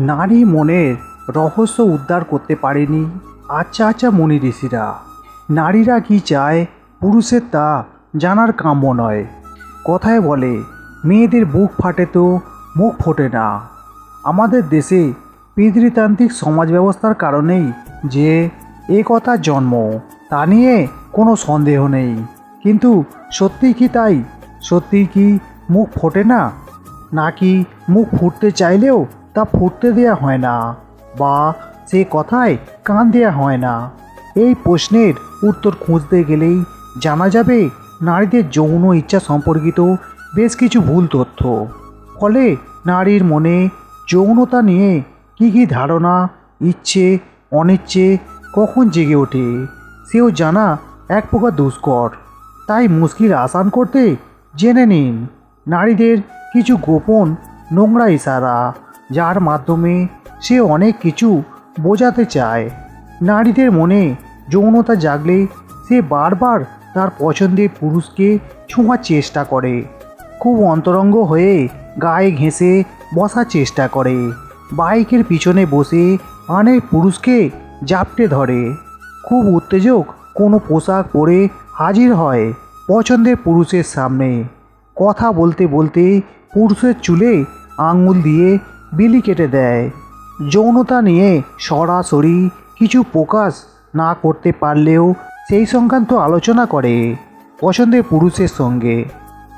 নারী মনের রহস্য উদ্ধার করতে পারেনি আচ্ছা আচ্ছা মনি ঋষিরা। নারীরা কি চায়? পুরুষের তা জানার কাম্য নয়। কথায় বলে, মেয়েদের বুক ফাটে তো, মুখ ফোটে না। আমাদের দেশে পিতৃতান্ত্রিক সমাজ ব্যবস্থার কারণেই যে এ কথা জন্ম, তা নিয়ে কোনো সন্দেহ নেই। কিন্তু সত্যি কি তাই? সত্যি কি মুখ ফোটে না? নাকি মুখ ফুটতে চাইলেও তা ফুটতে দেয়া হয় না বা সে কথায় কান দেয়া হয় না। এই প্রশ্নের উত্তর খুঁজতে গেলেই জানা যাবে নারীদের যৌন ইচ্ছা সম্পর্কিত বেশ কিছু ভুল তথ্য। ফলে নারীর মনে যৌনতা নিয়ে কী কী ধারণা, ইচ্ছে, অনিচ্ছে কখন জেগে ওঠে, সেও জানা এক প্রকার দুষ্কর। তাই মুশকিল আসান করতে জেনে নিন নারীদের কিছু গোপন নোংরা ইশারা। যার মাধ্যমে সে অনেক কিছু বোঝাতে চায়। নারীদের মনে যৌনতা জাগলে সে বারবার তার পছন্দের পুরুষকে ছোঁয়ার চেষ্টা করে। খুব অন্তরঙ্গ হয়ে গায়ে ঘেঁষে বসার চেষ্টা করে। বাইকের পিছনে বসে অনেক পুরুষকে জাপটে ধরে। খুব উত্তেজক কোনো পোশাক পরে হাজির হয় পছন্দের পুরুষের সামনে। কথা বলতে বলতে পুরুষের চুলে আঙুল দিয়ে বিলি কেটে দেয়। যৌনতা নিয়ে সরাসরি কিছু প্রকাশ না করতে পারলেও সেই সংক্রান্ত আলোচনা করে পছন্দের পুরুষের সঙ্গে।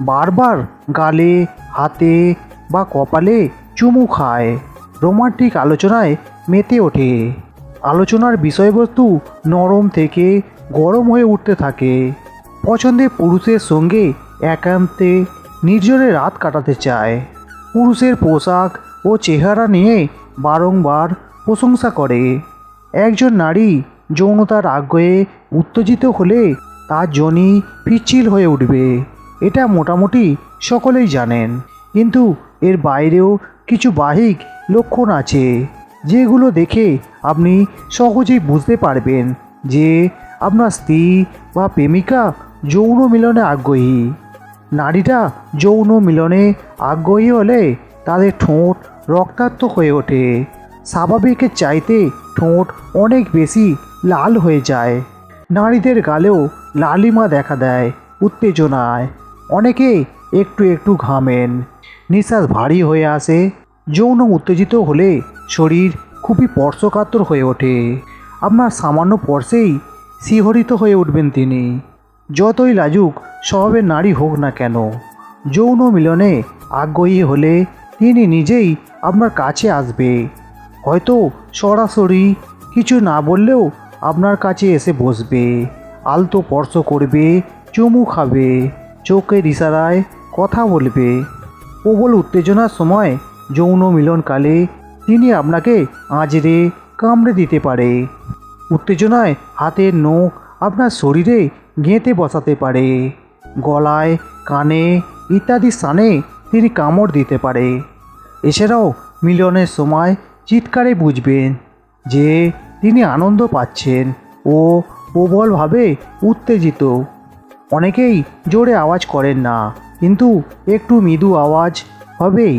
বারবার গালে, হাতে বা কপালে চুমু খায়। রোমান্টিক আলোচনায় মেতে ওঠে। আলোচনার বিষয়বস্তু নরম থেকে গরম হয়ে উঠতে থাকে। পছন্দের পুরুষের সঙ্গে একান্তে নির্জনে রাত কাটাতে চায়। পুরুষের পোশাক ও চেহারা নিয়ে বারংবার প্রশংসা করে। একজন নারী যৌনতার আগ্রহে উত্তেজিত হলে তার জনি পিচ্ছিল হয়ে উঠবে। এটা মোটামুটি সকলেই জানেন। কিন্তু এর বাইরেও কিছু বাহিক লক্ষণ আছে, যেগুলো দেখে আপনি সহজেই বুঝতে পারবেন যে আপনার স্ত্রী বা প্রেমিকা যৌন মিলনে আগ্রহী। নারীরা যৌন মিলনে আগ্রহী হলে তাদের ঠোঁট রক্তাক্ত হয়ে ওঠে। স্বাভাবিকের চাইতে ঠোঁট অনেক বেশি লাল হয়ে যায়। নারীদের গালেও লালিমা দেখা দেয় উত্তেজনায়। অনেকে একটু একটু ঘামেন। নিঃশ্বাস ভারী হয়ে আসে। যৌন উত্তেজিত হলে শরীর খুবই স্পর্শকাতর হয়ে ওঠে। আপনার সামান্য স্পর্শেই শিহরিত হয়ে উঠবেন তিনি। যতই লাজুক, স্বভাবের নারী হোক না কেন, যৌন মিলনে আগ্রহী হলে তিনি নিজেই আপনার কাছে আসবে। হয়তো সরাসরি কিছু না বললেও আপনার কাছে এসে বসবে। আলতো স্পর্শ করবে, চুমু খাবে, চোখের ইশারায় কথা বলবে। প্রবল উত্তেজনার সময় যৌন মিলনকালে তিনি আপনাকে আঁচড়ে কামড়ে দিতে পারে। উত্তেজনায় হাতের নখ আপনার শরীরে গেঁথে বসাতে পারে। গলায়, কানে ইত্যাদি স্থানে তিনি কামড় দিতে পারে। এছাড়াও মিলনের সময় চিৎকারে বুঝবেন যে তিনি আনন্দ পাচ্ছেন ও প্রবলভাবে উত্তেজিত। অনেকেই জোরে আওয়াজ করেন না, কিন্তু একটু মৃদু আওয়াজ হবেই।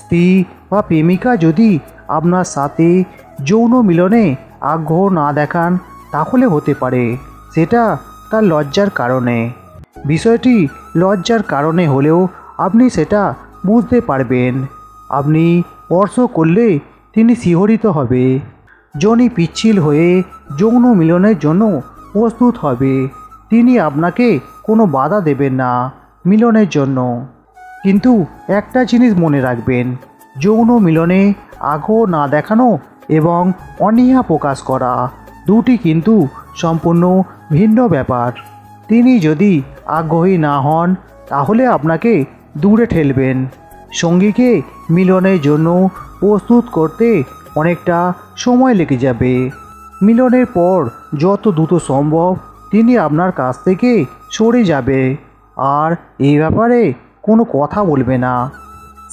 স্ত্রী বা প্রেমিকা যদি আপনার সাথে যৌন মিলনে আগ্রহ না দেখান, তাহলে হতে পারে, সেটা তার লজ্জার কারণে। বিষয়টি লজ্জার কারণে হলেও আপনি সেটা বুঝতে পারবেন। আপনি স্পর্শ করলে তিনি শিহরিত হবে। জনি পিচ্ছিল হয়ে যৌন মিলনের জন্য প্রস্তুত হবে। তিনি আপনাকে কোনো বাধা দেবেন না মিলনের জন্য। কিন্তু একটা জিনিস মনে রাখবেন, যৌন মিলনে আগ্রহ না দেখানো এবং অনীহা প্রকাশ করা দুটি কিন্তু সম্পূর্ণ ভিন্ন ব্যাপার। তিনি যদি আগ্রহী না হন, তাহলে আপনাকে দূরে ঠেলবেন। সঙ্গীকে মিলনের জন্য প্রস্তুত করতে অনেকটা সময় লেগে যাবে। মিলনের পর যত দ্রুত সম্ভব তিনি আপনার কাছ থেকে সরে যাবে। আর এই ব্যাপারে কোনো কথা বলবে না।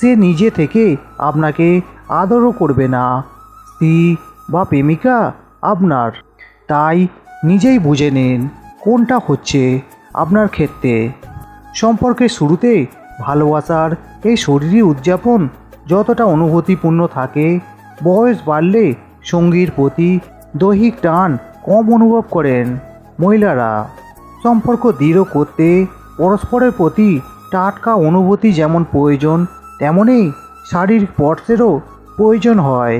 সে নিজে থেকে আপনাকে আদরও করবে না। স্ত্রী বা প্রেমিকা আপনার। তাই নিজেই বুঝে নিন কোনটা হচ্ছে আপনার ক্ষেত্রে। সম্পর্কের শুরুতে ভালোবাসার এই শরীরী উদযাপন যতটা অনুভূতিপূর্ণ থাকে, বয়স বাড়লে সঙ্গীর প্রতি দৈহিক টান কম অনুভব করেন মহিলারা। সম্পর্ক দৃঢ় করতে পরস্পরের প্রতি টাটকা অনুভূতি যেমন প্রয়োজন তেমনই শারীরিক স্পর্শেরও প্রয়োজন হয়।